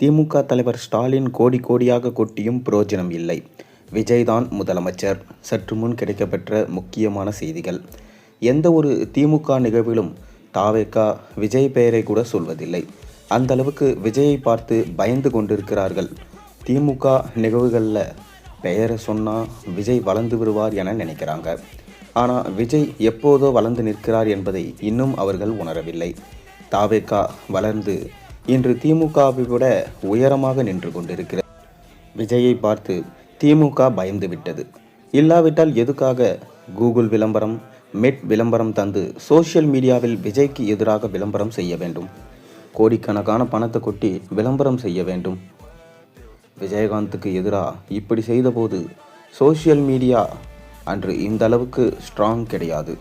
திமுக தலைவர் ஸ்டாலின் கோடி கோடியாக கொட்டியும் புரோஜனம் இல்லை. விஜய்தான் முதலமைச்சர். சற்று முன் கிடைக்கப்பெற்ற முக்கியமான செய்திகள். எந்த ஒரு திமுக நிகழ்விலும் தாவேக்கா விஜய் பெயரை கூட சொல்வதில்லை. அந்த அளவுக்கு விஜயை பார்த்து பயந்து கொண்டிருக்கிறார்கள். திமுக நிகழ்வுகளில் பெயரை சொன்னால் விஜய் வளர்ந்து விடுவார் என நினைக்கிறாங்க. ஆனால் விஜய் எப்போதோ வளர்ந்து நிற்கிறார் என்பதை இன்னும் அவர்கள் உணரவில்லை. தாவேக்கா வளர்ந்து இன்று திமுகவை விட உயரமாக நின்று கொண்டிருக்கிறது. விஜயை பார்த்து திமுக பயந்து விட்டது இல்லாவிட்டால் எதுக்காக கூகுள் விளம்பரம் மெட் விளம்பரம் தந்து சோஷியல் மீடியாவில் விஜய்க்கு எதிராக விளம்பரம் செய்ய வேண்டும்? கோடிக்கணக்கான பணத்தை கொட்டி விளம்பரம் செய்ய வேண்டும். விஜயகாந்துக்கு எதிராக இப்படி செய்தபோது சோஷியல் மீடியா அன்று இந்த அளவுக்கு ஸ்ட்ராங் கிடையாது.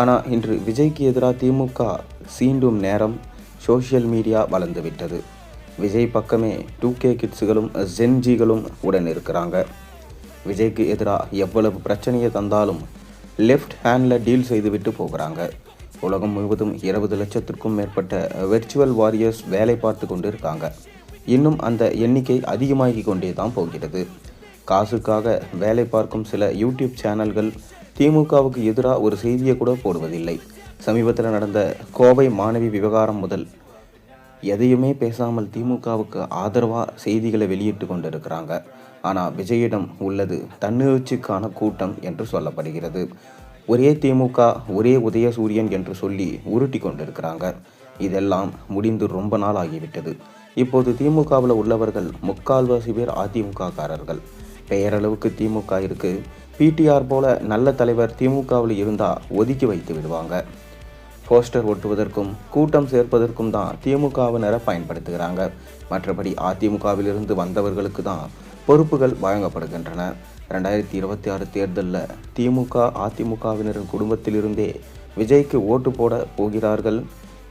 ஆனால் இன்று விஜய்க்கு எதிராக திமுக சீண்டும் நேரம் சோஷியல் மீடியா வளர்ந்துவிட்டது. விஜய் பக்கமே டூ கே கிட்ஸுகளும் ஜென்ஜிகளும் உடன் இருக்கிறாங்க. விஜய்க்கு எதிராக எவ்வளவு பிரச்சனையை தந்தாலும் லெஃப்ட் ஹேண்டில் டீல் செய்துவிட்டு போகிறாங்க. உலகம் முழுவதும் இருபது லட்சத்திற்கும் மேற்பட்ட வெர்ச்சுவல் வாரியர்ஸ் வேலை பார்த்து கொண்டு இருக்காங்க இன்னும் அந்த எண்ணிக்கை அதிகமாகி கொண்டே தான் போகிறது. காசுக்காக வேலை பார்க்கும் சில யூடியூப் சேனல்கள் திமுகவுக்கு எதிராக ஒரு செய்தியை கூட போடுவதில்லை. சமீபத்தில் நடந்த கோவை மாணவி விவகாரம் முதல் எதையுமே பேசாமல் திமுகவுக்கு ஆதரவாக செய்திகளை வெளியிட்டு கொண்டிருக்கிறாங்க. ஆனால் விஜயிடம் உள்ளது தன்னெழுச்சிக்கான கூட்டம் என்று சொல்லப்படுகிறது. ஒரே திமுக ஒரே உதயசூரியன் என்று சொல்லி உருட்டி கொண்டிருக்கிறாங்க. இதெல்லாம் முடிந்து ரொம்ப நாள் ஆகிவிட்டது. இப்போது திமுகவில் உள்ளவர்கள் முக்கால்வாசி பேர் அதிமுககாரர்கள் பெயரளவுக்கு திமுக இருக்கு. பிடிஆர் போல நல்ல தலைவர் திமுகவில் இருந்தால் ஒதுக்கி வைத்து விடுவாங்க. போஸ்டர் ஒட்டுவதற்கும் கூட்டம் சேர்ப்பதற்கும் தான் திமுகவினரை பயன்படுத்துகிறாங்க. மற்றபடி அதிமுகவிலிருந்து வந்தவர்களுக்கு தான் பொறுப்புகள் வழங்கப்படுகின்றன. ரெண்டாயிரத்தி இருபத்தி ஆறு தேர்தலில் திமுக அதிமுகவினரின் குடும்பத்திலிருந்தே விஜய்க்கு ஓட்டு போட போகிறார்கள்.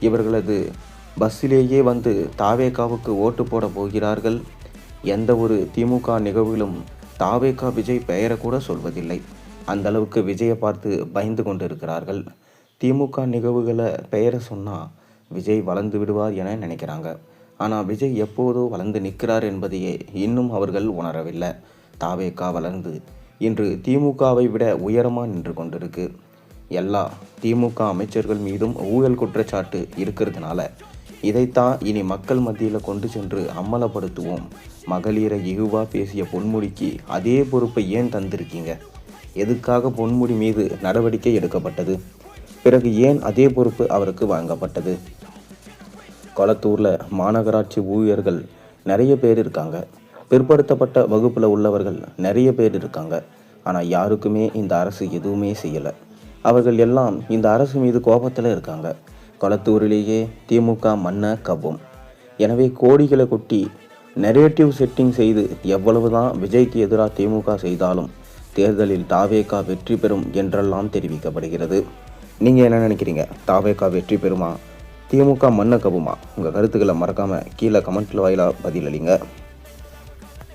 இவர்களது பஸ்ஸிலேயே வந்து தாவேகாவுக்கு ஓட்டு போட போகிறார்கள். எந்த ஒரு திமுக நிகழ்விலும் தாவேகா விஜய் பெயரை கூட சொல்வதில்லை. அந்த அளவுக்கு விஜயை பார்த்து பயந்து கொண்டிருக்கிறார்கள். திமுக நிகழ்வுகளை பெயரை சொன்னால் விஜய் வளர்ந்து விடுவார் என நினைக்கிறாங்க. ஆனால் விஜய் எப்போதோ வளர்ந்து நிற்கிறார் என்பதையே இன்னும் அவர்கள் உணரவில்லை. தாவேக்கா வளர்ந்து இன்று திமுகவை விட உயரமாக நின்று கொண்டிருக்கு. எல்லா திமுக அமைச்சர்கள் மீதும் ஊழல் குற்றச்சாட்டு இருக்கிறதுனால இதைத்தான் இனி மக்கள் மத்தியில் கொண்டு சென்று அம்மலப்படுத்துவோம் மகளிரை இகுவாக பேசிய பொன்முடிக்கு அதே பொறுப்பை ஏன் தந்திருக்கீங்க? எதுக்காக பொன்முடி மீது நடவடிக்கை எடுக்கப்பட்டது? பிறகு ஏன் அதே பொறுப்பு அவருக்கு வழங்கப்பட்டது? கொளத்தூரில் மாநகராட்சி ஊழியர்கள் நிறைய பேர் இருக்காங்க. பிற்படுத்தப்பட்ட வகுப்பில் உள்ளவர்கள் நிறைய பேர் இருக்காங்க. ஆனால் யாருக்குமே இந்த அரசு எதுவுமே செய்யலை. அவர்கள் எல்லாம் இந்த அரசு மீது கோபத்தில் இருக்காங்க. கொளத்தூரிலேயே திமுக மன்ன கவ்வும். எனவே கோடிகளை கொட்டி நெரேட்டிவ் செட்டிங் செய்து எவ்வளவுதான் விஜய்க்கு எதிராக திமுக செய்தாலும் தேர்தலில் தாவேகா வெற்றி பெறும் என்றெல்லாம் தெரிவிக்கப்படுகிறது. நீங்கள் என்ன நினைக்கிறீங்க? தாவேகா வெற்றி பெறுமா? திமுக மன்ன கவுமா? உங்கள் கருத்துக்களை மறக்காமல் கீழே கமெண்ட்டில் வாயிலாக பதிலளிங்க